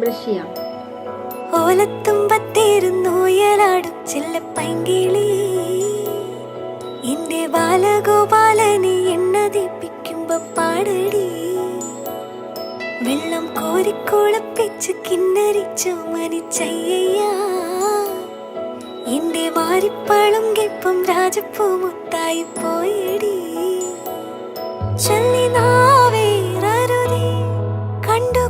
Brush ചെയ്യാം. ഓലത്തുമ്പത്തിരുന്നോയലാടും ചെല്ലപ്പൈങ്കിളി എന്റെ ബാലഗോപാലനെ എണ്ണതിപ്പിക്കുമ്പോ പാടടി. വെള്ളം കോരിക്കുളപ്പിച്ച് കിന്നരിച്ചു മനിച്ചയ്യ എന്റെ മാരിപ്പാളും കെപ്പും രാജപ്പൂ മുത്തായി പോയടി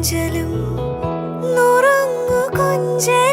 കൊഞ്ചലും നുറങ്ങു കൊഞ്ചൽ